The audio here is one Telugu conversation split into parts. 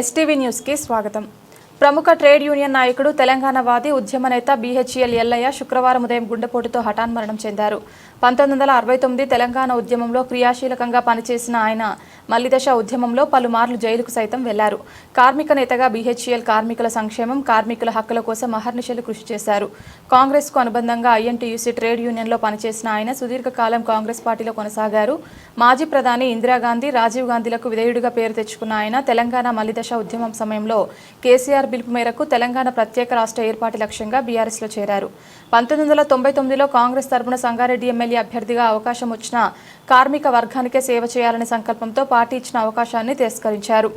ఎస్టీవీ న్యూస్కి స్వాగతం. ప్రముఖ ట్రేడ్ యూనియన్ నాయకుడు తెలంగాణ వాది ఉద్యమ నేత బీహెచ్ఎల్ ఎల్లయ్య శుక్రవారం ఉదయం గుండెపోటుతో హఠాన్మరణం చెందారు. పంతొమ్మిది వందల అరవై తొమ్మిది తెలంగాణ ఉద్యమంలో క్రియాశీలకంగా పనిచేసిన ఆయన మల్లిదశ ఉద్యమంలో పలుమార్లు జైలుకు సైతం వెళ్ళారు. కార్మిక నేతగా బీహెచ్ఎల్ కార్మికుల సంక్షేమం కార్మికుల హక్కుల కోసం అహర్నిశలు కృషి చేశారు. కాంగ్రెస్కు అనుబంధంగా ఐఎన్టీయూసీ ట్రేడ్ యూనియన్లో పనిచేసిన ఆయన సుదీర్ఘకాలం కాంగ్రెస్ పార్టీలో కొనసాగారు. మాజీ ప్రధాని ఇందిరాగాంధీ రాజీవ్ గాంధీలకు విధేయుడిగా పేరు తెచ్చుకున్న ఆయన తెలంగాణ మల్లిదశ ఉద్యమం సమయంలో కేసీఆర్ పిలుపు మేరకు తెలంగాణ ప్రత్యేక రాష్ట్ర ఏర్పాటు లక్ష్యంగా బీఆర్ఎస్లో చేరారు. పంతొమ్మిది వందల తొంభై తొమ్మిదిలో కాంగ్రెస్ తరపున సంగారెడ్డి ఎమ్మెల్యే అభ్యర్థిగా అవకాశం వచ్చిన కార్మిక వర్గానికే సేవ చేయాలనే సంకల్పంతో పార్టీ ఇచ్చిన అవకాశాన్ని తిరస్కరించారు.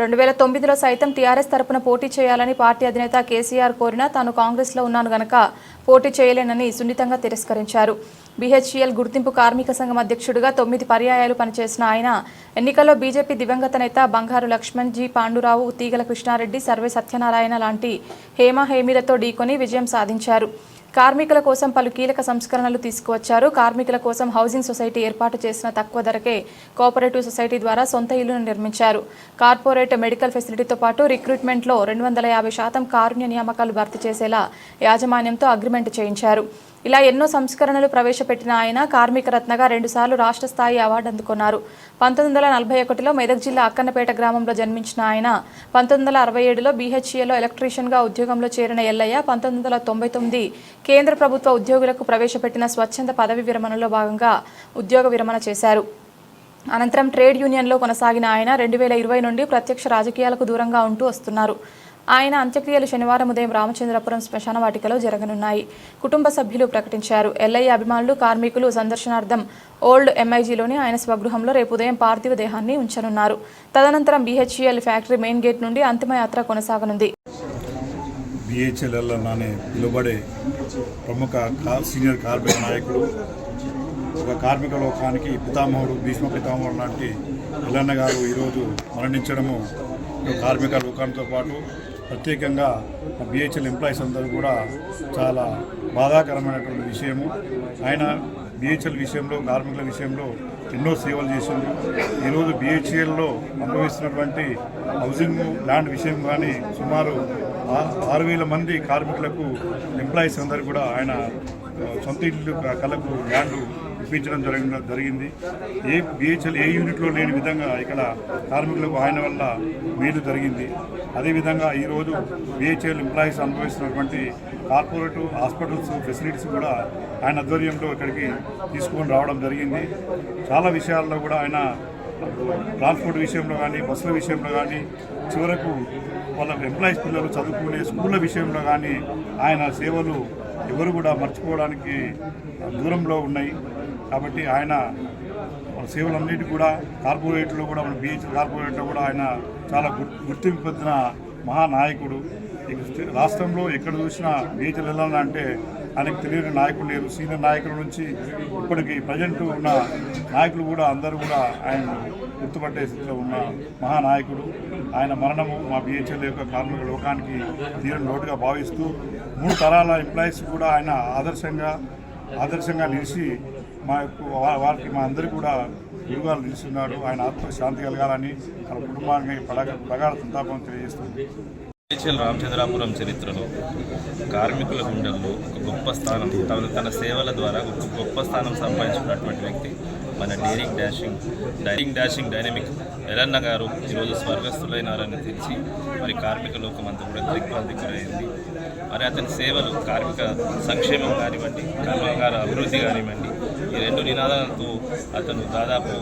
రెండు వేల తొమ్మిదిలో సైతం టీఆర్ఎస్ తరపున పోటీ చేయాలని పార్టీ అధినేత కేసీఆర్ కోరినా తాను కాంగ్రెస్లో ఉన్నాను గనక పోటీ చేయలేనని సున్నితంగా తిరస్కరించారు. బీహెచ్ఈఎల్ గుర్తింపు కార్మిక సంఘం అధ్యక్షుడిగా తొమ్మిది పర్యాయాలు పనిచేసిన ఆయన ఎన్నికల్లో బీజేపీ దివంగత నేత బంగారు లక్ష్మణ్ జి పాండురావు తీగల కృష్ణారెడ్డి సర్వే సత్యనారాయణ లాంటి హేమ హేమీలతో ఢీకొని విజయం సాధించారు. కార్మికుల కోసం పలు కీలక సంస్కరణలు తీసుకువచ్చారు. కార్మికుల కోసం హౌసింగ్ సొసైటీ ఏర్పాటు చేసిన తక్కువ ధరకే కోఆపరేటివ్ సొసైటీ ద్వారా సొంత ఇల్లును నిర్మించారు. కార్పొరేట్ మెడికల్ ఫెసిలిటీతో పాటు రిక్రూట్మెంట్లో రెండు వందల యాభై శాతం కారుణ్య నియామకాలు భర్తీ చేసేలా యాజమాన్యంతో అగ్రిమెంట్ చేయించారు. ఇలా ఎన్నో సంస్కరణలు ప్రవేశపెట్టిన ఆయన కార్మిక రత్నగా రెండుసార్లు రాష్ట్ర స్థాయి అవార్డు అందుకున్నారు. పంతొమ్మిది వందల నలభై ఒకటిలో మెదక్ జిల్లా అక్కన్నపేట గ్రామంలో జన్మించిన ఆయన పంతొమ్మిది వందల అరవై ఏడులో బీహెచ్ఏలో ఎలక్ట్రీషియన్గా ఉద్యోగంలో చేరిన ఎల్లయ్య పంతొమ్మిది వందల తొంభై తొమ్మిది కేంద్ర ప్రభుత్వ ఉద్యోగులకు ప్రవేశపెట్టిన స్వచ్ఛంద పదవి విరమణలో భాగంగా ఉద్యోగ విరమణ చేశారు. అనంతరం ట్రేడ్ యూనియన్లో కొనసాగిన ఆయన రెండు వేల ఇరవై నుండి ప్రత్యక్ష రాజకీయాలకు దూరంగా ఉంటూ వస్తున్నారు. ఆయన అంత్యక్రియలు శనివారం ఉదయం రామచంద్రపురం శ్మశాన వాటికలో జరగనున్నాయి. కుటుంబ సభ్యులు ప్రకటించారు. ఎల్ఐ అభిమానులు కార్మికులు సందర్శనార్థం ఓల్డ్ ఎంఐజీలోని ఆయన స్వగృహంలో రేపు ఉదయం పార్థివ దేహాన్ని ఉంచనున్నారు. తదనంతరం బీహెచ్ఈఎల్ ఫ్యాక్టరీ మెయిన్ గేట్ నుండి అంతిమయాత్ర కొనసాగనుంది. బిహెచ్ఎల్ఎల్ అనే పిలువబడే ప్రముఖ సీనియర్ కార్మిక నాయకుడు ఒక కార్మిక లోకానికి పితామహుడు భీష్మ పితామహుడు లాంటి ఎల్లన్న గారు ఈరోజు మరణించడము కార్మిక లోకంతో పాటు ప్రత్యేకంగా బిహెచ్ఎల్ ఎంప్లాయీస్ అందరూ కూడా చాలా బాధాకరమైనటువంటి విషయము. ఆయన బిహెచ్ఎల్ విషయంలో కార్మికుల విషయంలో ఎన్నో సేవలు చేసింది ఈరోజు బిహెచ్ఎల్లో అనుభవిస్తున్నటువంటి హౌసింగ్ ల్యాండ్ విషయం కానీ సుమారు ఆరు వేల మంది కార్మికులకు ఎంప్లాయీస్ అందరూ కూడా ఆయన సొంత ఇల్లు కళకు ల్యాండ్ ఇప్పించడం జరిగిన జరిగింది. ఏ బిహెచ్ఎల్ ఏ యూనిట్లో లేని విధంగా ఇక్కడ కార్మికులకు ఆయన వల్ల మేలు జరిగింది. అదేవిధంగా ఈరోజు బిహెచ్ఎల్ ఎంప్లాయీస్ అనుభవిస్తున్నటువంటి కార్పొరేట్ హాస్పిటల్స్ ఫెసిలిటీస్ కూడా ఆయన ఆధ్వర్యంలో ఇక్కడికి తీసుకొని రావడం జరిగింది. చాలా విషయాల్లో కూడా ఆయన ట్రాన్స్పోర్ట్ విషయంలో కానీ బస్సుల విషయంలో కానీ చివరకు వాళ్ళ ఎంప్లాయీస్ పిల్లలు చదువుకునే స్కూళ్ళ విషయంలో కానీ ఆయన సేవలు ఎవరు కూడా మర్చిపోవడానికి దూరంలో ఉన్నాయి. కాబట్టి ఆయన మన సేవలన్నిటి కూడా కార్పొరేట్లో కూడా మన బీహెచ్ కార్పొరేట్లో కూడా ఆయన చాలా గుర్తింపు పొందిన మహానాయకుడు. రాష్ట్రంలో ఎక్కడ చూసినా బీహెచ్ఎల్ వెళ్ళాలంటే ఆయనకు తెలియని నాయకులు లేరు. సీనియర్ నాయకుల నుంచి ఇప్పటికి ప్రజెంట్ ఉన్న నాయకులు కూడా అందరూ కూడా ఆయన గుర్తుపట్టే స్థితిలో ఉన్న మహానాయకుడు. ఆయన మరణము మా బిహెచ్ఎల్ యొక్క కార్మిక లోకానికి తీరని లోటుగా భావిస్తూ మూడు తరాల ఎంప్లాయీస్ కూడా ఆయన ఆదర్శంగా ఆదర్శంగా నిలిచి మా యొక్క వారికి మా అందరికీ కూడా గురుగారు నిలుస్తున్నాడు. ఆయన ఆత్మకు శాంతి కలగాలని తన కుటుంబానికి పడగ ప్రగాఢ సంతాపం తెలియజేస్తుంది. ఏచల్ రామచంద్రాపురం చరిత్రలో కార్మికుల గుండెల్లో ఒక గొప్ప స్థానం తన తన సేవల ద్వారా ఒక గొప్ప స్థానం సంపాదించుకున్నటువంటి వ్యక్తి మన daring dashing daring dashing dynamic Ellanna గారు ఈరోజు స్వర్గస్థులైనారని తెలిసి మరి కార్మిక లోకం అంతా కూడా దిగ్బాధికులైంది మరి అతని సేవలు కార్మిక సంక్షేమం కానివ్వండి కర్మాగార అభివృద్ధి కానివ్వండి ఈ రెండు నినాదాలతో అతను దాదాపు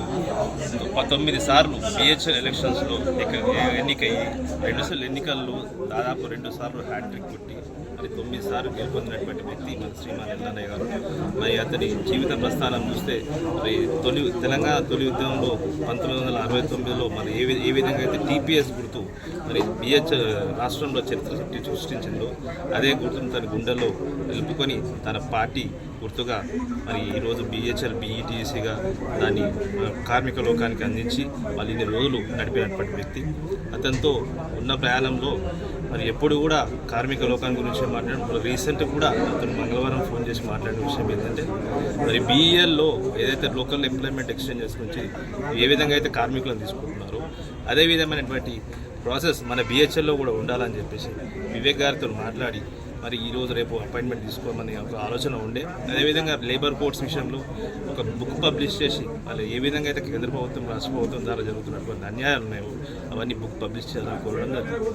పంతొమ్మిది సార్లు బిహెచ్ఎల్ ఎలక్షన్స్లో ఎన్నికయ్యి రెండు సార్లు ఎన్నికల్లో దాదాపు రెండు సార్లు హ్యాట్రిక్ కొట్టి మరి తొమ్మిది సార్లు గెలుపొందినటువంటి వ్యక్తి మన శ్రీమాన్ ఎల్లన్నయ్య గారు. మరి అతని జీవిత ప్రస్థానం చూస్తే మరి తొలి తెలంగాణ తొలి ఉద్యమంలో పంతొమ్మిది వందల అరవై తొమ్మిదిలో మరి ఏ ఏ విధంగా అయితే టీపీఎస్ గుర్తు మరి బిహెచ్ రాష్ట్రంలో చరిత్ర చుట్టి సృష్టించిందో అదే గుర్తును తన గుండెల్లో నిలుపుకొని తన పార్టీ గుర్తుగా మరి ఈరోజు బిహెచ్ఎల్ బీఈటీసీగా దాన్ని కార్మిక లోకానికి అందించి మళ్ళీ ఇన్ని రోజులు నడిపినటువంటి వ్యక్తి. అతనితో ఉన్న ప్రయాణంలో మరి ఎప్పుడు కూడా కార్మిక లోకాన్ని గురించి మాట్లాడడం రీసెంట్ కూడా అతను మంగళవారం ఫోన్ చేసి మాట్లాడిన విషయం ఏంటంటే మరి బీఈఎల్లో ఏదైతే లోకల్ ఎంప్లాయ్మెంట్ ఎక్స్చేంజెస్ నుంచి ఏ విధంగా అయితే కార్మికులను తీసుకుంటున్నారో అదే విధమైనటువంటి ప్రాసెస్ మన బిహెచ్ఎల్లో కూడా ఉండాలని చెప్పేసి వివేక్ గారితో మాట్లాడి మరి ఈ రోజు రేపు అపాయింట్మెంట్ తీసుకోమని ఒక ఆలోచన ఉండే. అదేవిధంగా లేబర్ కోడ్స్ విషయంలో ఒక బుక్ పబ్లిష్ చేసి వాళ్ళు ఏ విధంగా అయితే కేంద్ర ప్రభుత్వం రాష్ట్ర ప్రభుత్వం ద్వారా జరుగుతున్నటువంటి అన్యాయాలు ఉన్నాయో అవన్నీ బుక్ పబ్లిష్ చేయాలని కోరడం జరిగింది.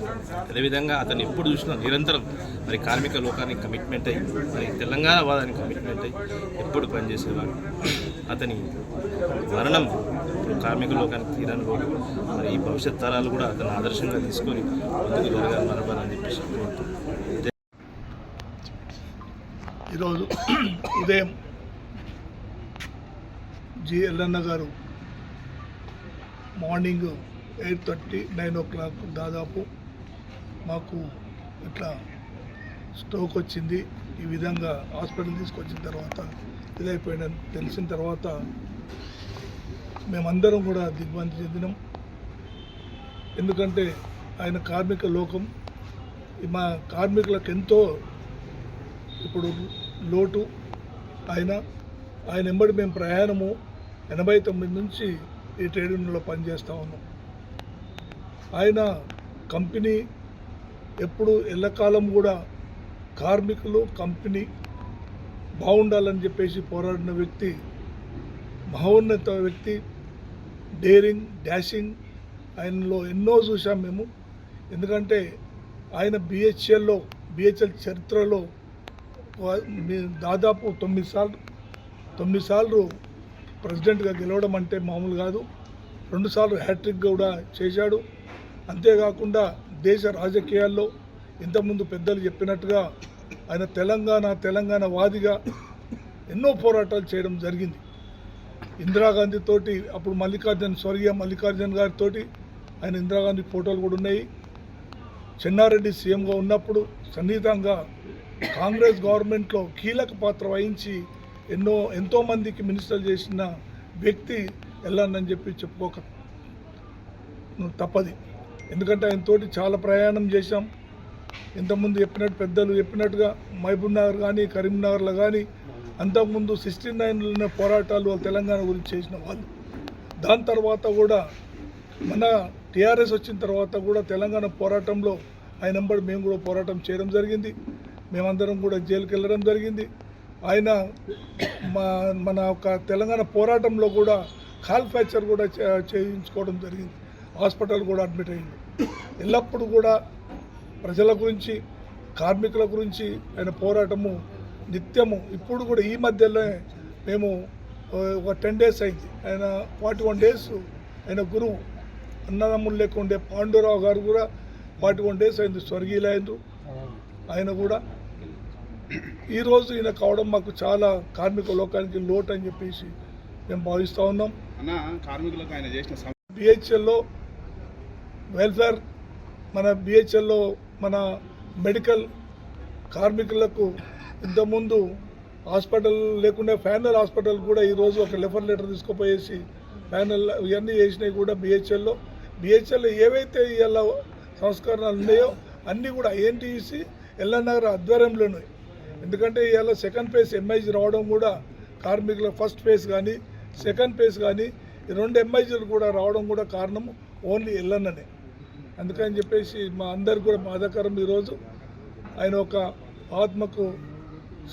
అదేవిధంగా అతను ఎప్పుడు చూసినా నిరంతరం మరి కార్మిక లోకానికి కమిట్మెంట్ అయ్యి మరి తెలంగాణ వాదానికి కమిట్మెంట్ అయ్యి ఎప్పుడు పనిచేసేవాడు. అతని మరణం కార్మిక లోకానికి తీరని మరి ఈ భవిష్యత్ తరాలు కూడా అతను ఆదర్శంగా తీసుకొని ముందుకు జరగాలి మరపాలని చెప్పేసి ఈరోజు ఉదయం జి ఎల్లన్న గారు morning eight thirty nine o'clock దాదాపు మాకు ఇట్లా స్ట్రోక్ వచ్చింది. ఈ విధంగా హాస్పిటల్ తీసుకొచ్చిన తర్వాత ఇదైపోయిందని తెలిసిన తర్వాత మేమందరం కూడా దిగ్భ్రాంతి చెందినాం. ఎందుకంటే ఆయన కార్మిక లోకం. మా కార్మికులకు ఎంతో ఇప్పుడు లోటు ఆయన. ఆయన ఎంబడి మేము ప్రయాణము ఎనభై తొమ్మిది నుంచి ఈ ట్రేడ్ యూనియన్లో పనిచేస్తూ ఉన్నాం. ఆయన కంపెనీ ఎప్పుడు ఎల్లకాలం కూడా కార్మికులు కంపెనీ బాగుండాలని చెప్పేసి పోరాడిన వ్యక్తి మహోన్నత వ్యక్తి. డేరింగ్ డాషింగ్ ఆయనలో ఎన్నో చూసాం మేము. ఎందుకంటే ఆయన బిహెచ్ఎల్లో బిహెచ్ఎల్ చరిత్రలో దాదాపు తొమ్మిది సార్లు తొమ్మిది సార్లు ప్రెసిడెంట్గా గెలవడం అంటే మామూలు కాదు. రెండుసార్లు హ్యాట్రిక్ కూడా చేశాడు. అంతేకాకుండా దేశ రాజకీయాల్లో ఇంతకుముందు పెద్దలు చెప్పినట్టుగా ఆయన తెలంగాణ తెలంగాణ వాదిగా ఎన్నో పోరాటాలు చేయడం జరిగింది. ఇందిరాగాంధీ తోటి అప్పుడు మల్లికార్జున్ స్వర్గీయ మల్లికార్జున్ గారితోటి ఆయన ఇందిరాగాంధీ ఫోటోలు కూడా ఉన్నాయి. చెన్నారెడ్డి సీఎంగా ఉన్నప్పుడు సన్నిహితంగా కాంగ్రెస్ గవర్నమెంట్లో కీలక పాత్ర వహించి ఎన్నో ఎంతోమందికి మినిస్టర్ చేసిన వ్యక్తి వెళ్ళానని చెప్పి చెప్పుకోక తప్పది. ఎందుకంటే ఆయన తోటి చాలా ప్రయాణం చేశాం. ఇంతకుముందు చెప్పినట్టు పెద్దలు చెప్పినట్టుగా మహబూబ్ నగర్ కానీ కరీంనగర్లో కానీ అంతకుముందు సిక్స్టీ నైన్లో పోరాటాలు తెలంగాణ గురించి చేసిన వాళ్ళు. దాని తర్వాత కూడా మన టీఆర్ఎస్ వచ్చిన తర్వాత కూడా తెలంగాణ పోరాటంలో ఆయన వెంబడి మేము కూడా పోరాటం చేయడం జరిగింది. మేమందరం కూడా జైలుకి వెళ్ళడం జరిగింది. ఆయన మా మన ఒక తెలంగాణ పోరాటంలో కూడా కాల్ ఫ్రాక్చర్ కూడా చే- చేయించుకోవడం జరిగింది. హాస్పిటల్ కూడా అడ్మిట్ అయ్యింది ఎల్లప్పుడూ కూడా ప్రజల గురించి కార్మికుల గురించి ఆయన పోరాటము నిత్యము. ఇప్పుడు కూడా ఈ మధ్యలో మేము ఒక టెన్ డేస్ అయింది. ఆయన ఫార్టీ వన్ డేస్ ఆయన గురువు అన్నదమ్ములు లెక్క ఉండే పాండురావు గారు కూడా ఫార్టీ వన్ డేస్ అయింది స్వర్గీయులైండ్రు ఆయన కూడా ఈరోజు ఈయన కావడం మాకు చాలా కార్మిక లోకానికి లోటు అని చెప్పేసి మేము భావిస్తూ ఉన్నాం. అన్న కార్మికులకు ఆయన చేసిన బిహెచ్ఎల్లో వెల్ఫేర్ మన బిహెచ్ఎల్లో మన మెడికల్ కార్మికులకు ఇంతకుముందు హాస్పిటల్ లేకుండా ఫ్యానల్ హాస్పిటల్ కూడా ఈరోజు ఒక లెఫర్ లెటర్ తీసుకుపోయేసి ఫ్యానల్ ఇవన్నీ చేసినవి కూడా బిహెచ్ఎల్లో బిహెచ్ఎల్లో ఏవైతే ఇవాళ సంస్కరణలు ఉన్నాయో అన్నీ కూడా ఐఎన్టీసీ ఎల్ఎన్ఆర్ ఆధ్వర్యంలో ఉన్నాయి ఎందుకంటే ఇవాళ సెకండ్ ఫేజ్ ఎంఐజీ రావడం కూడా కార్మికుల ఫస్ట్ ఫేజ్ కానీ సెకండ్ ఫేజ్ కానీ ఈ రెండు ఎంఐజీలు కూడా రావడం కూడా కారణం ఓన్లీ ఎల్లన్ననే అందుకని చెప్పేసి మా అందరికి కూడా బాధాకరం ఈరోజు. ఆయన ఒక ఆత్మకు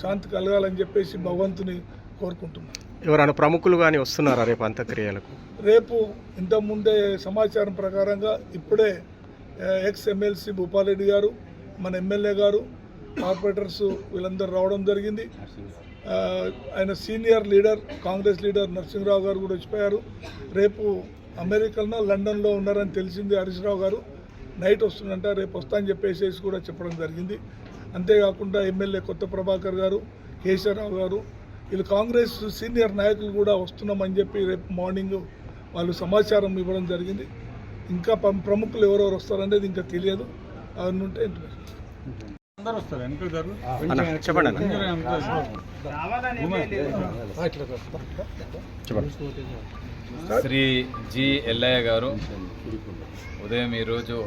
శాంతి కలగాలని చెప్పేసి భగవంతుని కోరుకుంటున్నాను. ఎవరైనా ప్రముఖులు కానీ వస్తున్నారా రేపు అంత్యక్రియలకు? రేపు ఇంతకుముందే సమాచారం ప్రకారంగా ఇప్పుడే ఎక్స్ ఎమ్మెల్సీ భూపాలరెడ్డి గారు మన ఎమ్మెల్యే గారు కార్పొరేటర్స్ వీళ్ళందరూ రావడం జరిగింది. ఆయన senior leader Congress leader Narasimha Rao గారు కూడా వచ్చిపోయారు. రేపు అమెరికాలో లండన్లో ఉన్నారని తెలిసింది హరీష్ రావు గారు. నైట్ వస్తుందంట రేపు వస్తా అని చెప్పేసి కూడా చెప్పడం జరిగింది. అంతేకాకుండా ఎమ్మెల్యే కొత్త ప్రభాకర్ గారు కేశవరావు గారు వీళ్ళు కాంగ్రెస్ సీనియర్ నాయకులు కూడా వస్తున్నామని చెప్పి రేపు మార్నింగ్ వాళ్ళు సమాచారం ఇవ్వడం జరిగింది. ఇంకా ప్రముఖులు ఎవరెవరు వస్తారనేది ఇంకా తెలియదు. అవన్నీ ఉంటే చెప్పండి శ్రీ జి ఎల్లయ్య గారు ఉదయం ఈరోజు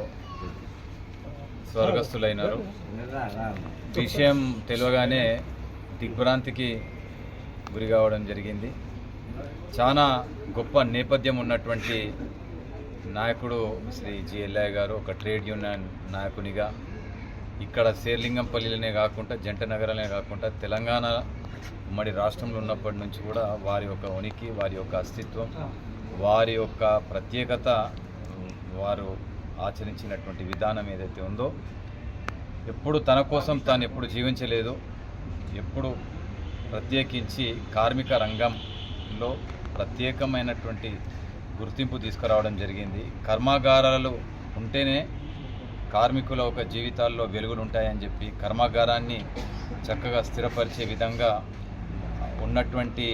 స్వర్గస్థులైనారు విషయం తెలియగానే దిగ్భ్రాంతికి గురి కావడం జరిగింది. చాలా గొప్ప నేపథ్యం ఉన్నటువంటి నాయకుడు శ్రీ జి గారు ఒక ట్రేడ్ యూనియన్ నాయకునిగా. ఇక్కడ శేర్లింగంపల్లిలోనే కాకుండా జంట నగరాలనే కాకుండా తెలంగాణ ఉమ్మడి రాష్ట్రంలో ఉన్నప్పటి నుంచి కూడా వారి యొక్క ఉనికి వారి యొక్క అస్తిత్వం వారి యొక్క ప్రత్యేకత వారు ఆచరించినటువంటి విధానం ఏదైతే ఉందో ఎప్పుడు తన కోసం తాను ఎప్పుడు జీవించలేదు ఎప్పుడు ప్రత్యేకించి కార్మిక రంగంలో ప్రత్యేకమైనటువంటి గుర్తింపు తీసుకురావడం జరిగింది. కర్మాగారాలు ఉంటేనే కార్మికుల ఒక జీవితాల్లో వెలుగులు ఉంటాయని చెప్పి కర్మాగారాన్ని చక్కగా స్థిరపరిచే విధంగా ఉన్నటువంటి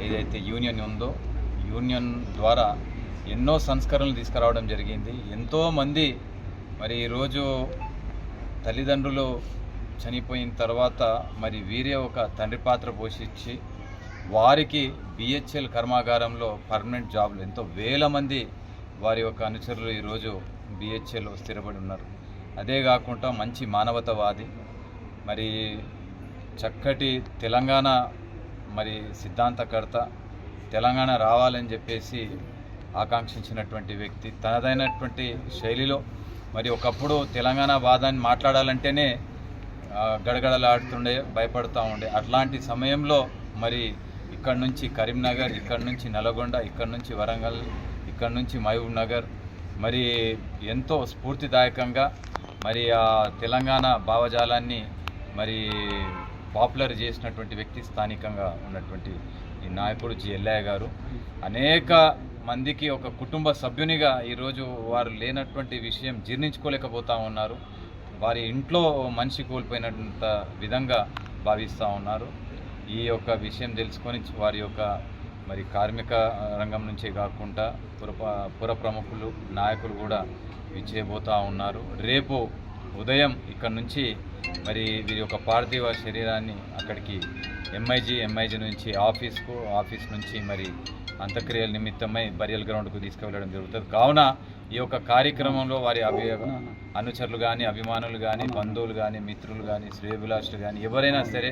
ఏదైతే యూనియన్ ఉందో యూనియన్ ద్వారా ఎన్నో సంస్కరణలు తీసుకురావడం జరిగింది. ఎంతోమంది మరి ఈరోజు తల్లిదండ్రులు చనిపోయిన తర్వాత మరి వీరే ఒక తండ్రి పాత్ర పోషించి వారికి బిహెచ్ఎల్ కర్మాగారంలో పర్మనెంట్ జాబ్లు ఎంతో వేల మంది వారి యొక్క అనుచరులు ఈరోజు బిహెచ్ఎల్ స్థిరపడి ఉన్నారు. అదే కాకుండా మంచి మానవతవాది మరి చక్కటి తెలంగాణ మరి సిద్ధాంతకర్త తెలంగాణ రావాలని చెప్పేసి ఆకాంక్షించినటువంటి వ్యక్తి. తనదైనటువంటి శైలిలో మరి ఒకప్పుడు తెలంగాణ వాదాన్ని మాట్లాడాలంటేనే గడగడలాడుతుండే భయపడుతూ ఉండే. అట్లాంటి సమయంలో మరి ఇక్కడ నుంచి కరీంనగర్ ఇక్కడ నుంచి నల్గొండ ఇక్కడ నుంచి వరంగల్ ఇక్కడ నుంచి మహబూబ్ నగర్ మరి ఎంతో స్ఫూర్తిదాయకంగా మరి ఆ తెలంగాణ భావజాలాన్ని మరి పాపులర్ చేసినటువంటి వ్యక్తి స్థానికంగా ఉన్నటువంటి ఈ నాయకుడు జి ఎల్లయ్య గారు. అనేక మందికి ఒక కుటుంబ సభ్యునిగా ఈరోజు వారు లేనటువంటి విషయం జీర్ణించుకోలేకపోతా ఉన్నారు. వారి ఇంట్లో మనిషి కోల్పోయినంత విధంగా భావిస్తూ ఉన్నారు. ఈ యొక్క విషయం తెలుసుకొని వారి యొక్క మరి కార్మిక రంగం నుంచే కాకుండా పుర పుర ప్రముఖులు నాయకులు కూడా విచ్చేయబోతూ ఉన్నారు. రేపు ఉదయం ఇక్కడ నుంచి మరి వీరి యొక్క పార్థివ శరీరాన్ని అక్కడికి ఎంఐజీ ఎంఐజీ నుంచి ఆఫీస్కు ఆఫీస్ నుంచి మరి అంత్యక్రియల నిమిత్తమై బరియల్ గ్రౌండ్కు తీసుకువెళ్ళడం జరుగుతుంది. కావున ఈ యొక్క కార్యక్రమంలో వారి అభి అనుచరులు కానీ అభిమానులు కానీ బంధువులు కానీ మిత్రులు కానీ శ్రేయభిలాషులు కానీ ఎవరైనా సరే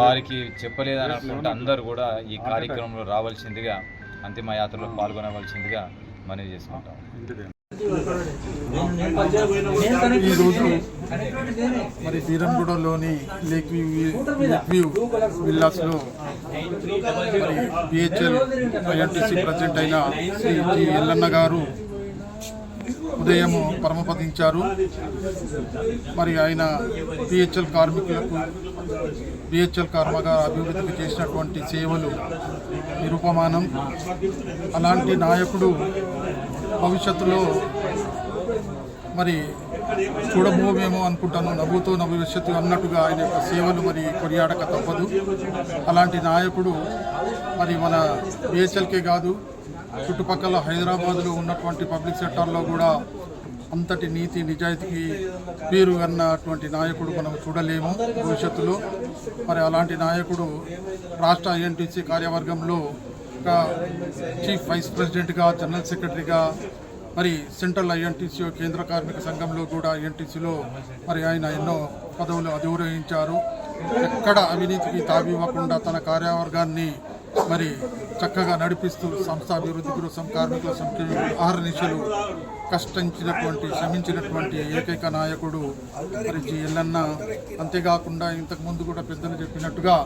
వారికి చెప్పలేదని అనుకుంటే అందరూ కూడా ఈ కార్యక్రమంలో రావాల్సిందిగా అంతిమ యాత్రలో పాల్గొనవలసిందిగా మనవి చేసుకుంటాం. ఈరోజు మరి బీరంగూడలోని లేక్ వ్యూ లేక్ వ్యూ విల్లాస్లో మరి బిహెచ్ఎల్ ఐఎన్టీసీ ప్రెసిడెంట్ అయిన శ్రీ జి ఎల్లన్న గారు ఉదయం పరమపదించారు. మరి ఆయన బిహెచ్ఎల్ కార్మికులకు బిహెచ్ఎల్ కర్మగా అభివృద్ధికి చేసినటువంటి సేవలు నిరుపమానం. అలాంటి నాయకుడు భవిష్యత్తులో మరి చూడబోమేమో అనుకుంటాను. నవ్వుతో భవిష్యత్తు అన్నట్టుగా ఆయన యొక్క సేవలు మరి కొనియాడక తప్పదు. అలాంటి నాయకుడు మరి మన బిహెచ్ఎల్కే కాదు చుట్టుపక్కల హైదరాబాద్లో ఉన్నటువంటి పబ్లిక్ సెక్టార్లో కూడా అంతటి నీతి నిజాయితీకి పేరు అన్నటువంటి నాయకుడు మనం చూడలేము భవిష్యత్తులో. మరి అలాంటి నాయకుడు రాష్ట్ర ఐఎన్టీసీ కార్యవర్గంలో ఒక చీఫ్ వైస్ ప్రెసిడెంట్గా జనరల్ సెక్రటరీగా మరి సెంట్రల్ ఐఎన్టీసీ కేంద్ర కార్మిక సంఘంలో కూడా ఐఎన్టీసీలో మరి ఆయన ఎన్నో పదవులు అధిరోహించారు. ఎక్కడ అవినీతికి తావివ్వకుండా తన కార్యవర్గాన్ని మరి చక్కగా నడిపిస్తూ సంస్థ అభివృద్ధి కోసం కార్మికుల సంక్షేమ ఆహార కష్టించినటువంటి శ్రమించినటువంటి ఏకైక నాయకుడు మరి జి ఎల్లన్న అంతేకాకుండా ఇంతకుముందు కూడా పెద్దలు చెప్పినట్టుగా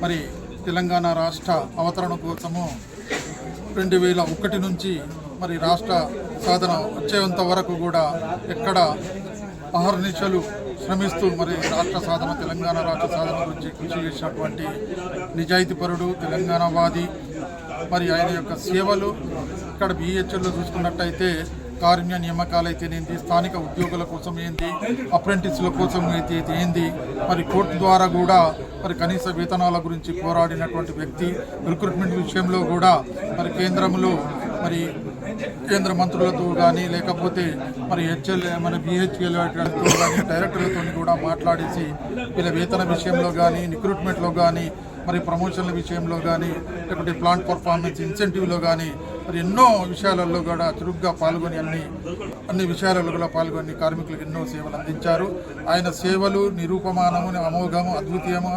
మరి తెలంగాణ రాష్ట్ర అవతరణ కోసము రెండు వేల ఒకటి నుంచి మరి రాష్ట్ర సాధన వచ్చేంత వరకు కూడా ఎక్కడ అహర్నిశలు శ్రమిస్తూ మరి రాష్ట్ర సాధన తెలంగాణ రాష్ట్ర సాధన గురించి కృషి చేసినటువంటి నిజాయితీపరుడు తెలంగాణవాది మరి ఆయన యొక్క సేవలు ఇక్కడ బిహెచ్ఎల్లో చూసుకున్నట్టయితే కారుణ్య నియామకాలైతేనేంది స్థానిక ఉద్యోగుల కోసం ఏంది అప్రెంటిస్ల కోసం అయితే ఏంది మరి కోర్టు ద్వారా కూడా మరి కనీస వేతనాల గురించి పోరాడినటువంటి వ్యక్తి రిక్రూట్మెంట్ విషయంలో కూడా మరి కేంద్రంలో మరి కేంద్ర మంత్రులతో కానీ లేకపోతే మరి హెచ్ఎల్ మన బిహెచ్ఎల్ కానీ డైరెక్టర్లతో కూడా మాట్లాడేసి వీళ్ళ వేతన విషయంలో కానీ రిక్రూట్మెంట్లో కానీ మరి ప్రమోషన్ల విషయంలో కానీ లేకుంటే ప్లాంట్ పర్ఫార్మెన్స్ ఇన్సెంటివ్లో కానీ మరి ఎన్నో విషయాలలో కూడా చురుగ్గా పాల్గొని అన్ని అన్ని విషయాలలో కూడా పాల్గొని కార్మికులకు ఎన్నో సేవలు అందించారు. ఆయన సేవలు నిరూపమానము అమోఘము అద్వితీయము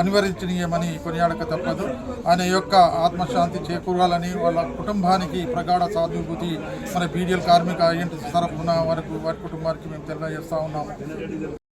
అనివరించనీయమని కొనియాడక తప్పదు. ఆయన యొక్క ఆత్మశాంతి చేకూరాలని వాళ్ళ కుటుంబానికి ప్రగాఢ సానుభూతి మన బీడీఎల్ కార్మిక ఐఎన్టీ తరఫున వరకు వారి కుటుంబానికి మేము తెలియజేస్తా ఉన్నాము.